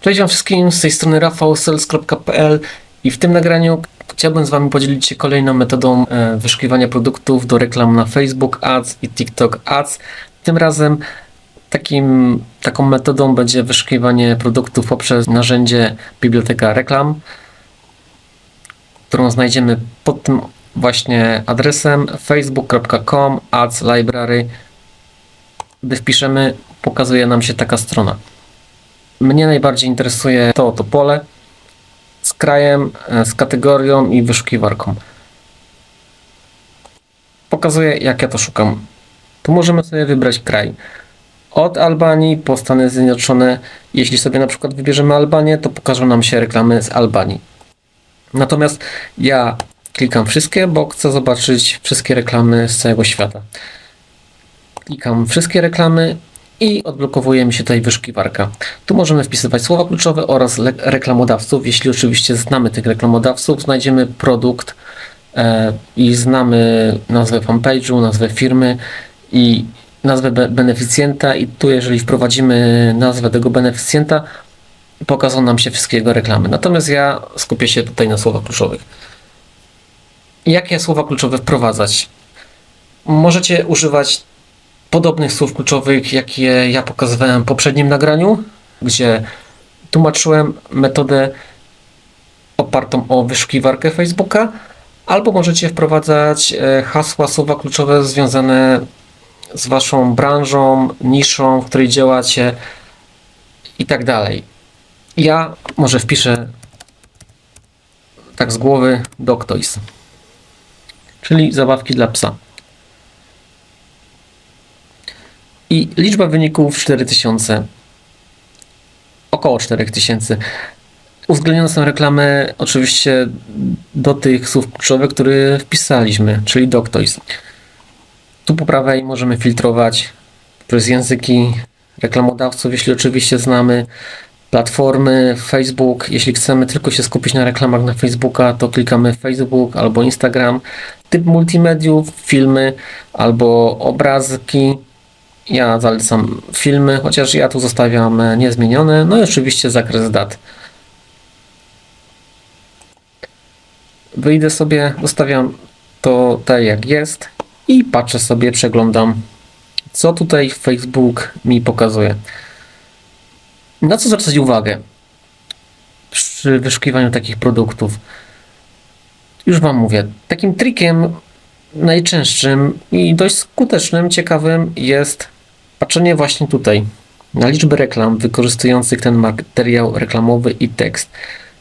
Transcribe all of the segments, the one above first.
Cześć wam wszystkim, z tej strony Rafał, sales.pl i w tym nagraniu chciałbym z wami podzielić się kolejną metodą e, wyszukiwania produktów do reklam na Facebook Ads i TikTok Ads. Tym razem takim, taką metodą będzie wyszukiwanie produktów poprzez narzędzie Biblioteka Reklam, którą znajdziemy pod tym właśnie adresem facebook.com ads library. Gdy wpiszemy, pokazuje nam się taka strona. Mnie najbardziej interesuje to oto pole z krajem, e, z kategorią i wyszukiwarką. Pokazuję, jak ja to szukam. Tu możemy sobie wybrać kraj. Od Albanii po Stany Zjednoczone. Jeśli sobie na przykład wybierzemy Albanię, to pokażą nam się reklamy z Albanii. Natomiast ja klikam wszystkie, bo chcę zobaczyć wszystkie reklamy z całego świata. Klikam wszystkie reklamy i odblokowuje mi się tutaj wyszukiwarka. Tu możemy wpisywać słowa kluczowe oraz reklamodawców. Jeśli oczywiście znamy tych reklamodawców, znajdziemy produkt e, i znamy nazwę fanpage'u, nazwę firmy i nazwę be- beneficjenta i tu jeżeli wprowadzimy nazwę tego beneficjenta, pokażą nam się wszystkie jego reklamy. Natomiast ja skupię się tutaj na słowach kluczowych. Jakie słowa kluczowe wprowadzać? Możecie używać podobnych słów kluczowych, jakie ja pokazywałem w poprzednim nagraniu, gdzie tłumaczyłem metodę opartą o wyszukiwarkę Facebooka, albo możecie wprowadzać e, hasła, słowa kluczowe związane z waszą branżą, niszą, w której działacie i tak dalej. Ja może wpiszę tak z głowy dog toys, czyli zabawki dla psa. I liczba wyników 4000. Około 4000. Uwzględnione są reklamy oczywiście do tych słów kluczowych, które wpisaliśmy, czyli Doctoys. Tu po prawej możemy filtrować przez języki reklamodawców, jeśli oczywiście znamy platformy, Facebook. Jeśli chcemy tylko się skupić na reklamach na Facebooka, to klikamy Facebook albo Instagram. Typ multimediów, filmy albo obrazki. Ja zalecam filmy, chociaż ja tu zostawiam e, niezmienione. No i oczywiście zakres dat. Wyjdę sobie, zostawiam to tak jak jest i patrzę sobie, przeglądam, co tutaj Facebook mi pokazuje. Na co zwracać uwagę przy wyszukiwaniu takich produktów? Już Wam mówię, takim trikiem najczęstszym i dość skutecznym, ciekawym jest patrzenie właśnie tutaj na liczbę reklam wykorzystujących ten materiał reklamowy i tekst.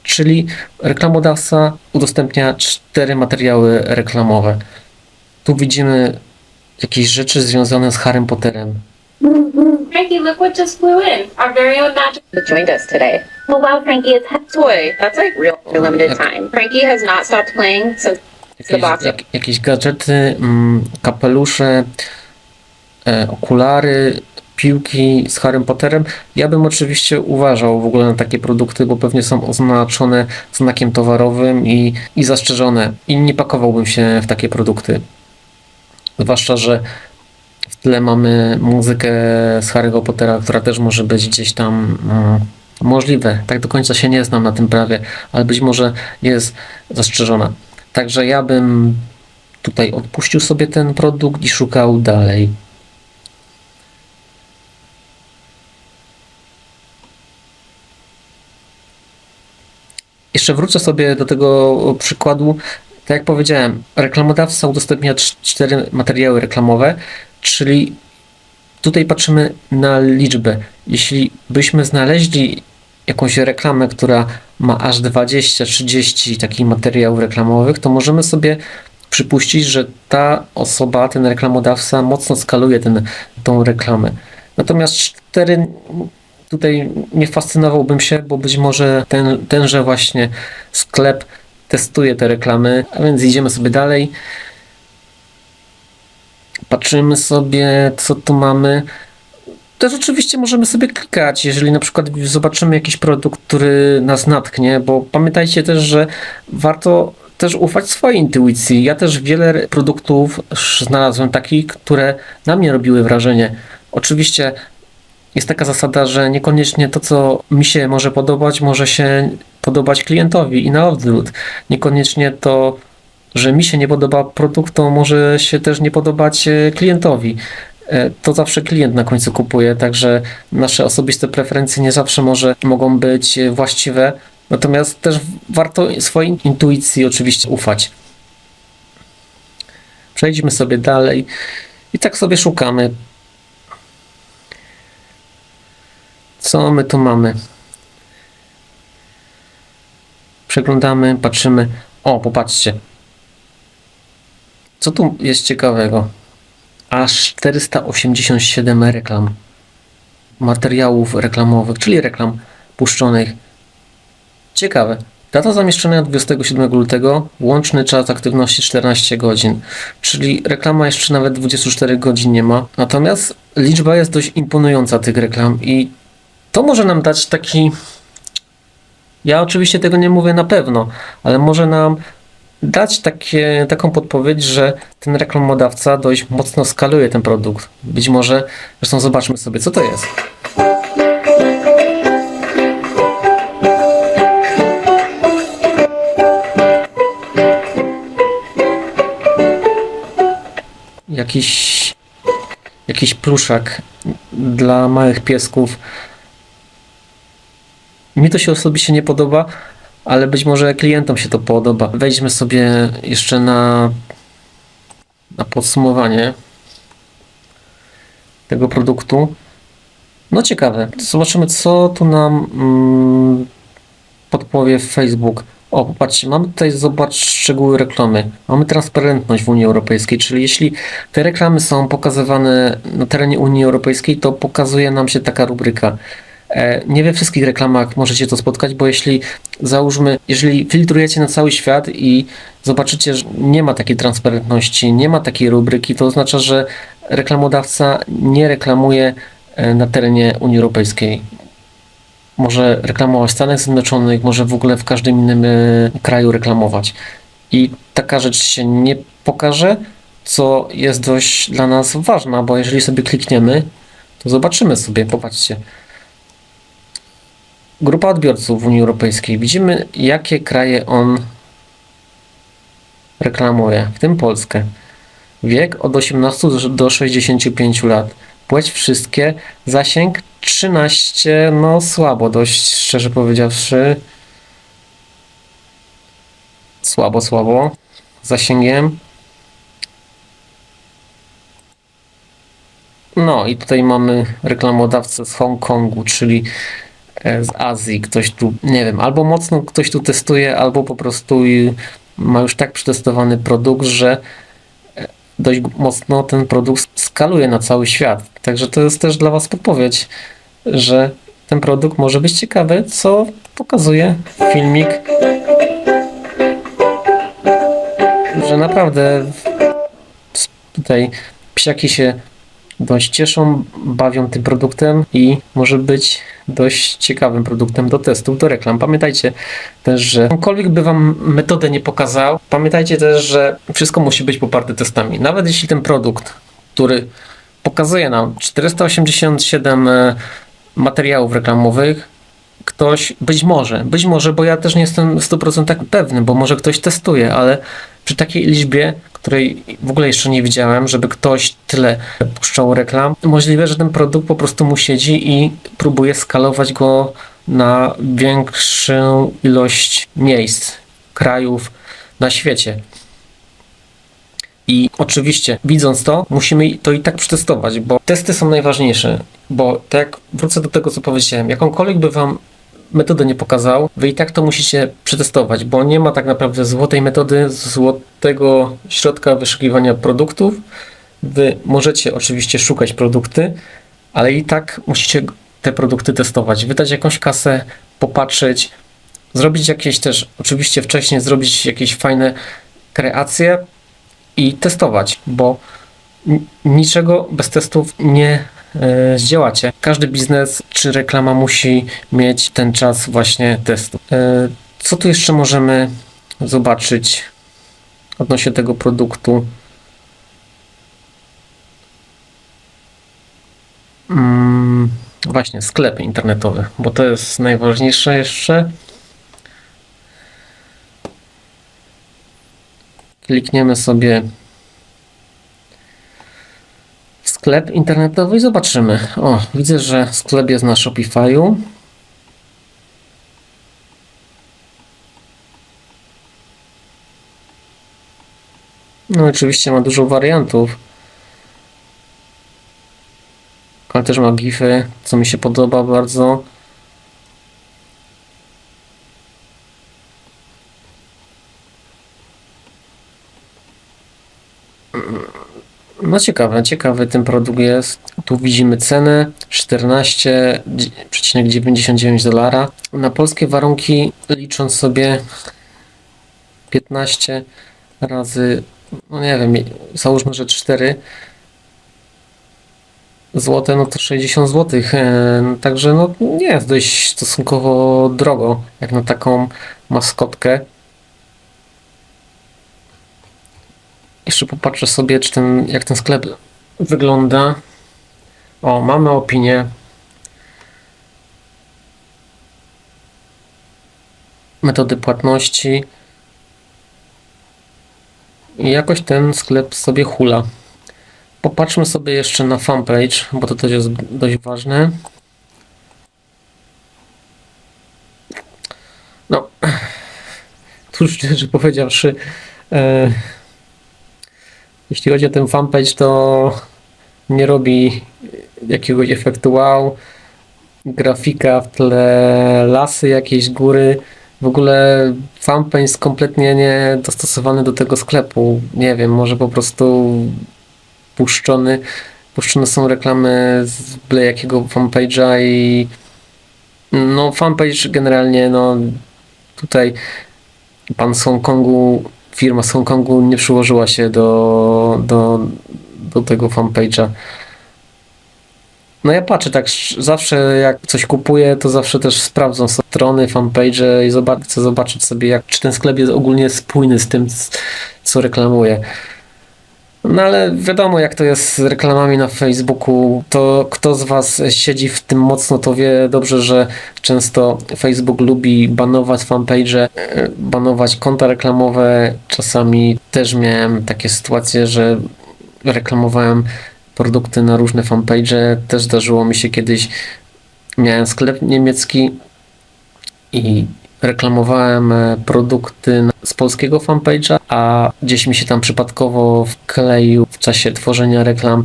Czyli reklamodawca udostępnia cztery materiały reklamowe. Tu widzimy jakieś rzeczy związane z Harrym Potterem. Frankie, look what just flew in. Our very own magic joined us today. Oh wow, Frankie, it's Toy, that's like real for limited time. Frankie has not stopped playing since the Jakieś, box. jak, jakieś gadżety, mm, kapelusze, okulary, piłki z Harrym Potterem. Ja bym oczywiście uważał w ogóle na takie produkty, bo pewnie są oznaczone znakiem towarowym i, i zastrzeżone. I nie pakowałbym się w takie produkty. Zwłaszcza, że w tle mamy muzykę z Harry'ego Pottera, która też może być gdzieś tam mm, możliwe. Tak do końca się nie znam na tym prawie, ale być może jest zastrzeżona. Także ja bym tutaj odpuścił sobie ten produkt i szukał dalej. Jeszcze wrócę sobie do tego przykładu. Tak jak powiedziałem, reklamodawca udostępnia cz- cztery materiały reklamowe, czyli tutaj patrzymy na liczbę. Jeśli byśmy znaleźli jakąś reklamę, która ma aż 20-30 takich materiałów reklamowych, to możemy sobie przypuścić, że ta osoba, ten reklamodawca mocno skaluje tą reklamę. Natomiast cztery tutaj nie fascynowałbym się, bo być może ten, tenże właśnie sklep testuje te reklamy, a więc idziemy sobie dalej. Patrzymy sobie, co tu mamy. Też oczywiście możemy sobie klikać, jeżeli na przykład zobaczymy jakiś produkt, który nas natknie, bo pamiętajcie też, że warto też ufać swojej intuicji. Ja też wiele produktów znalazłem takich, które na mnie robiły wrażenie. Oczywiście jest taka zasada, że niekoniecznie to, co mi się może podobać, może się podobać klientowi i na odwrót. Niekoniecznie to, że mi się nie podoba produkt, to może się też nie podobać e, klientowi. E, To zawsze klient na końcu kupuje, także nasze osobiste preferencje nie zawsze może mogą być e, właściwe. Natomiast też warto swojej intuicji oczywiście ufać. Przejdźmy sobie dalej i tak sobie szukamy. Co my tu mamy? Przeglądamy, patrzymy. O, popatrzcie. Co tu jest ciekawego? Aż 487 reklam. Materiałów reklamowych, czyli reklam puszczonych. Ciekawe. Data zamieszczenia 27 lutego, łączny czas aktywności 14 godzin, czyli reklama jeszcze nawet 24 godzin nie ma. Natomiast liczba jest dość imponująca tych reklam i to może nam dać taki. Ja oczywiście tego nie mówię na pewno, ale może nam dać takie, taką podpowiedź, że ten reklamodawca dość mocno skaluje ten produkt. Być może, zresztą zobaczmy sobie, co to jest. Jakiś, jakiś pluszak dla małych piesków. Mi to się osobiście nie podoba, ale być może klientom się to podoba. Wejdźmy sobie jeszcze na, na podsumowanie tego produktu. No ciekawe. Zobaczymy, co tu nam mm, podpowie Facebook. O, popatrzcie, mamy tutaj, zobacz, szczegóły reklamy. Mamy transparentność w Unii Europejskiej, czyli jeśli te reklamy są pokazywane na terenie Unii Europejskiej, to pokazuje nam się taka rubryka. E, Nie we wszystkich reklamach możecie to spotkać, bo jeśli załóżmy, jeżeli filtrujecie na cały świat i zobaczycie, że nie ma takiej transparentności, nie ma takiej rubryki, to oznacza, że reklamodawca nie reklamuje e, na terenie Unii Europejskiej. Może reklamować w Stanach Zjednoczonych, może w ogóle w każdym innym e, kraju reklamować. I taka rzecz się nie pokaże, co jest dość dla nas ważna, bo jeżeli sobie klikniemy, to zobaczymy sobie, popatrzcie. Grupa odbiorców w Unii Europejskiej. Widzimy, jakie kraje on reklamuje, w tym Polskę. Wiek od 18 do- do 65 lat. Płeć wszystkie. Zasięg 13, no słabo, dość szczerze powiedziawszy. Słabo, słabo. Zasięgiem. No i tutaj mamy reklamodawcę z Hongkongu, czyli z Azji. Ktoś tu, nie wiem, albo mocno ktoś tu testuje, albo po prostu ma już tak przetestowany produkt, że e, dość mocno ten produkt skaluje na cały świat. Także to jest też dla Was podpowiedź, że ten produkt może być ciekawy, co pokazuje filmik, że naprawdę tutaj psiaki się dość cieszą, bawią tym produktem i może być dość ciekawym produktem do testów, do reklam. Pamiętajcie też, że jakąkolwiek by Wam metodę nie pokazał, pamiętajcie też, że wszystko musi być poparte testami. Nawet jeśli ten produkt, który pokazuje nam 487 e, materiałów reklamowych, ktoś, być może, być może, bo ja też nie jestem w 100% pewny, bo może ktoś testuje, ale przy takiej liczbie, której w ogóle jeszcze nie widziałem, żeby ktoś tyle puszczał reklam, możliwe, że ten produkt po prostu mu siedzi i próbuje skalować go na większą ilość miejsc, krajów na świecie. I oczywiście, widząc to, musimy to i tak przetestować, bo testy są najważniejsze. Bo tak, wrócę do tego, co powiedziałem, jakąkolwiek by wam metodę nie pokazał, wy i tak to musicie przetestować, bo nie ma tak naprawdę złotej metody, złotego środka wyszukiwania produktów. Wy możecie oczywiście szukać produkty, ale i tak musicie te produkty testować, wydać jakąś kasę, popatrzeć, zrobić jakieś też, oczywiście wcześniej zrobić jakieś fajne kreacje i testować, bo niczego bez testów nie zdziałacie. Każdy biznes czy reklama musi mieć ten czas właśnie testu. E, co tu jeszcze możemy zobaczyć odnośnie tego produktu? Mm, Właśnie, sklep internetowy, bo to jest najważniejsze jeszcze. Klikniemy sobie sklep internetowy i zobaczymy. O, widzę, że sklep jest na Shopify'u. No oczywiście ma dużo wariantów. Ale też ma gify, co mi się podoba bardzo. No ciekawe, ciekawy ten produkt jest. Tu widzimy cenę 14,99 dolara. Na polskie warunki licząc sobie 15 razy, no nie wiem, załóżmy, że 4 złote, no to 60 zł. Także no nie jest dość stosunkowo drogo, jak na taką maskotkę. Jeszcze popatrzę sobie, czy ten, jak ten sklep wygląda. O, mamy opinię. Metody płatności. I jakoś ten sklep sobie hula. Popatrzmy sobie jeszcze na fanpage, bo to też jest dość ważne. No, tu szczerze powiedziawszy, e, jeśli chodzi o ten fanpage, to nie robi jakiegoś efektu wow. Grafika w tle, lasy, jakieś góry. W ogóle fanpage jest kompletnie nie dostosowany do tego sklepu. Nie wiem, może po prostu puszczony, puszczone są reklamy z byle jakiego fanpage'a i no fanpage generalnie no tutaj pan z Hongkongu, firma z Hongkongu nie przyłożyła się do, do, do tego fanpage'a. No ja patrzę tak, sz- zawsze jak coś kupuję, to zawsze też sprawdzam strony, fanpage i zobac- chcę zobaczyć sobie, jak, czy ten sklep jest ogólnie spójny z tym, co reklamuje. No ale wiadomo, jak to jest z reklamami na Facebooku, to kto z Was siedzi w tym mocno, to wie dobrze, że często Facebook lubi banować fanpage, e, banować konta reklamowe. Czasami też miałem takie sytuacje, że reklamowałem produkty na różne fanpage. Też zdarzyło mi się kiedyś, miałem sklep niemiecki i reklamowałem e, produkty z polskiego fanpage'a, a gdzieś mi się tam przypadkowo wkleił w czasie tworzenia reklam.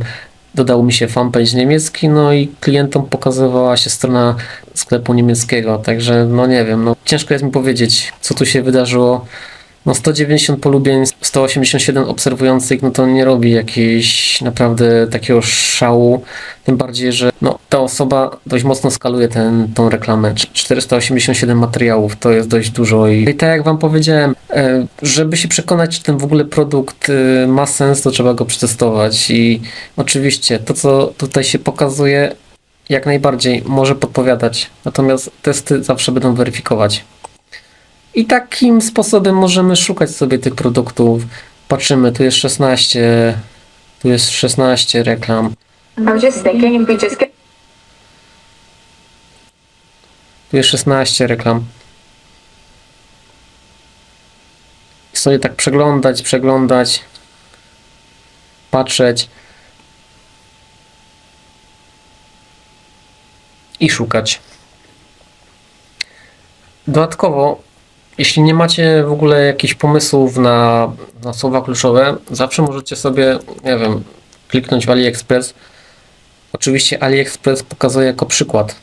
Dodał mi się fanpage niemiecki, no i klientom pokazywała się strona sklepu niemieckiego, także no nie wiem, no ciężko jest mi powiedzieć, co tu się wydarzyło. No 190 polubień, 187 obserwujących, no to nie robi jakiejś naprawdę takiego szału. Tym bardziej, że no, ta osoba dość mocno skaluje ten, tą reklamę. Cz- 487 materiałów to jest dość dużo. I, i tak jak Wam powiedziałem, e, żeby się przekonać, czy ten w ogóle produkt e, ma sens, to trzeba go przetestować. I oczywiście to, co tutaj się pokazuje, jak najbardziej może podpowiadać. Natomiast testy zawsze będą weryfikować. I takim sposobem możemy szukać sobie tych produktów. Patrzymy, tu jest 16, tu jest 16 reklam, tu jest 16 reklam. I sobie tak przeglądać, przeglądać, patrzeć i szukać. Dodatkowo, jeśli nie macie w ogóle jakichś pomysłów na, na słowa kluczowe, zawsze możecie sobie, nie wiem, kliknąć w AliExpress. Oczywiście AliExpress pokazuje jako przykład.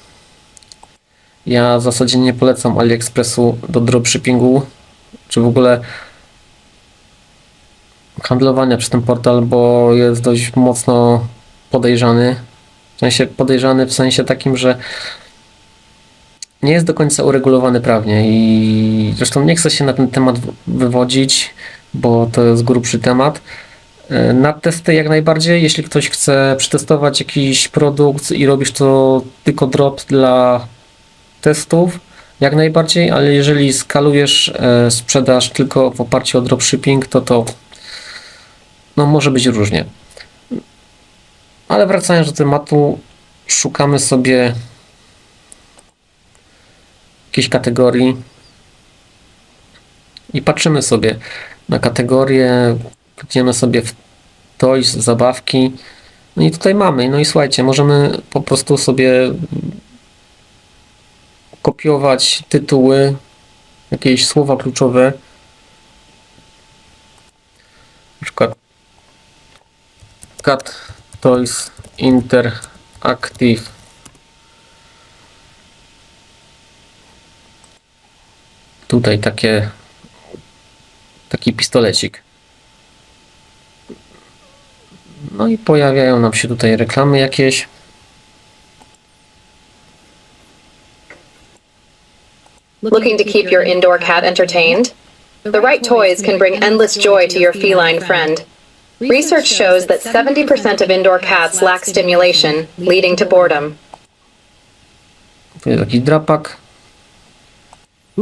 Ja w zasadzie nie polecam AliExpressu do dropshippingu, czy w ogóle handlowania przez ten portal, bo jest dość mocno podejrzany. W sensie podejrzany w sensie takim, że nie jest do końca uregulowany prawnie i zresztą nie chcę się na ten temat wywodzić, bo to jest grubszy temat. E, Na testy jak najbardziej, jeśli ktoś chce przetestować jakiś produkt i robisz to tylko drop dla testów, jak najbardziej, ale jeżeli skalujesz e, sprzedaż tylko w oparciu o dropshipping, to to no może być różnie. Ale wracając do tematu, szukamy sobie jakiejś kategorii i patrzymy sobie na kategorię, klikniemy sobie w toys, zabawki. No i tutaj mamy. No i słuchajcie, możemy po prostu sobie kopiować tytuły, jakieś słowa kluczowe. Na przykład Cat Toys Interactive Tutaj takie taki pistolecik. No i pojawiają nam się tutaj reklamy jakieś. Looking to keep your indoor cat entertained? The right toys can bring endless joy to your feline friend. Research shows that 70% of indoor cats lack stimulation, leading to boredom. Tu jest jakiś drapak.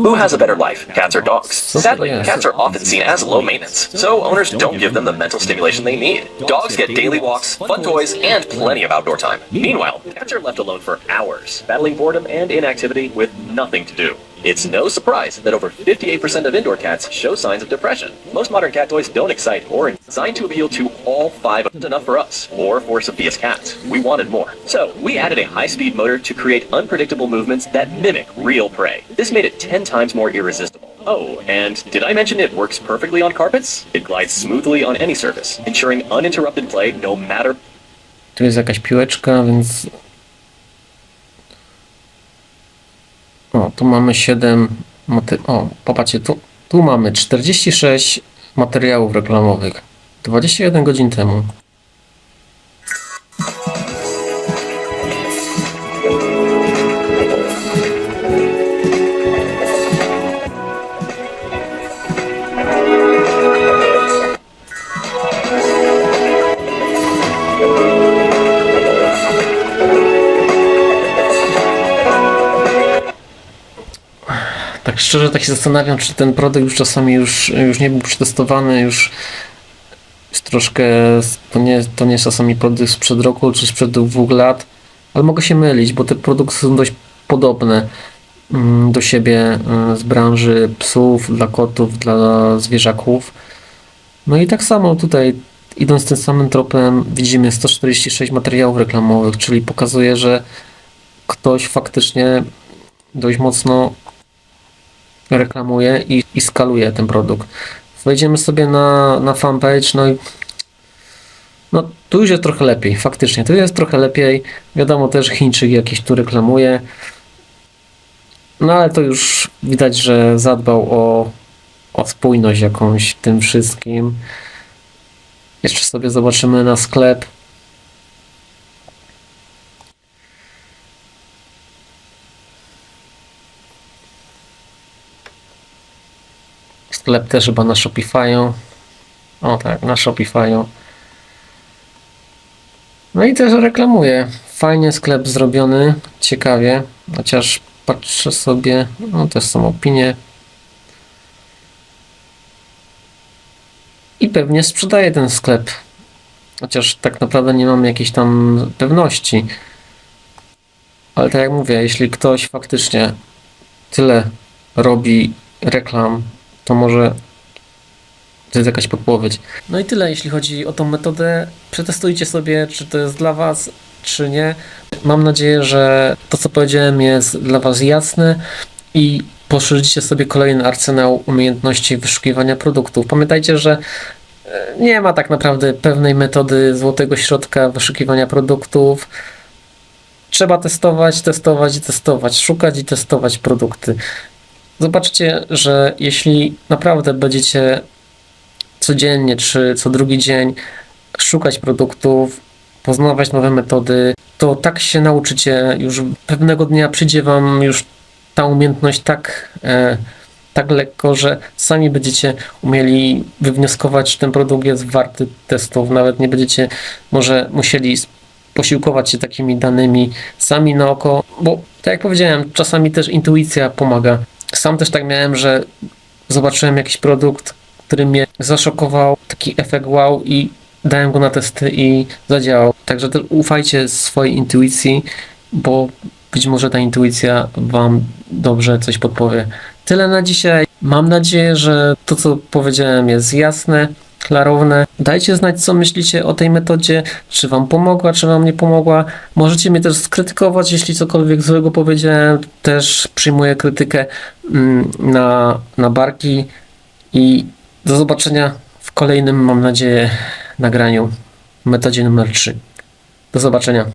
Who has a better life, cats or dogs? Sadly, cats are often seen as low maintenance, so owners don't give them the mental stimulation they need. Dogs get daily walks, fun toys, and plenty of outdoor time. Meanwhile, cats are left alone for hours, battling boredom and inactivity with nothing to do. It's no surprise that over 58% of indoor cats show signs of depression. Most modern cat toys don't excite or are designed to appeal to all five. Isn't enough for us or for Sophia's cats. We wanted more. So we added a high-speed motor to create unpredictable movements that mimic real prey. This made it 10 times more irresistible. Oh, and did I mention it works perfectly on carpets? It glides smoothly on any surface, ensuring uninterrupted play no matter Tu jest jakaś piłeczka, więc. Tu mamy 7. Maty... O, popatrzcie, tu, tu mamy 46 materiałów reklamowych. 21 godzin temu. Tak szczerze tak się zastanawiam, czy ten produkt już czasami już, już nie był przetestowany, już troszkę, to nie, to nie jest czasami produkt sprzed roku, czy sprzed dwóch lat, ale mogę się mylić, bo te produkty są dość podobne mm, do siebie y, z branży psów, dla kotów, dla zwierzaków. No i tak samo tutaj, idąc tym samym tropem, widzimy 146 materiałów reklamowych, czyli pokazuje, że ktoś faktycznie dość mocno reklamuje i, i skaluje ten produkt. Wejdziemy sobie na, na fanpage, no i no tu już jest trochę lepiej, faktycznie, tu jest trochę lepiej. Wiadomo też Chińczyk jakiś tu reklamuje. No ale to już widać, że zadbał o, o spójność jakąś w tym wszystkim. Jeszcze sobie zobaczymy na sklep. Sklep też chyba na Shopify'u. O tak, na Shopify'u. No i też reklamuję. Fajnie sklep zrobiony, ciekawie. Chociaż patrzę sobie, no też są opinie. I pewnie sprzedaję ten sklep. Chociaż tak naprawdę nie mam jakiejś tam pewności. Ale tak jak mówię, jeśli ktoś faktycznie tyle robi reklam, to może to jest jakaś podpowiedź. No i tyle, jeśli chodzi o tą metodę. Przetestujcie sobie, czy to jest dla Was, czy nie. Mam nadzieję, że to, co powiedziałem, jest dla Was jasne i poszerzycie sobie kolejny arsenał umiejętności wyszukiwania produktów. Pamiętajcie, że e, nie ma tak naprawdę pewnej metody złotego środka wyszukiwania produktów. Trzeba testować, testować i testować, szukać i testować produkty. Zobaczcie, że jeśli naprawdę będziecie codziennie czy co drugi dzień szukać produktów, poznawać nowe metody, to tak się nauczycie. Już pewnego dnia przyjdzie Wam już ta umiejętność tak, e, tak lekko, że sami będziecie umieli wywnioskować, czy ten produkt jest warty testów. Nawet nie będziecie może musieli posiłkować się takimi danymi sami na oko, bo tak jak powiedziałem, czasami też intuicja pomaga. Sam też tak miałem, że zobaczyłem jakiś produkt, który mnie zaszokował, taki efekt wow i dałem go na testy i zadziałał. Także ufajcie swojej intuicji, bo Być może ta intuicja Wam dobrze coś podpowie. Tyle na dzisiaj. Mam nadzieję, że to, co powiedziałem, jest jasne, klarowne. Dajcie znać, co myślicie o tej metodzie, czy Wam pomogła, czy Wam nie pomogła. Możecie mnie też skrytykować, jeśli cokolwiek złego powiedziałem. Też przyjmuję krytykę mm, na, na barki. I do zobaczenia w kolejnym, mam nadzieję, nagraniu metodzie numer 3. Do zobaczenia.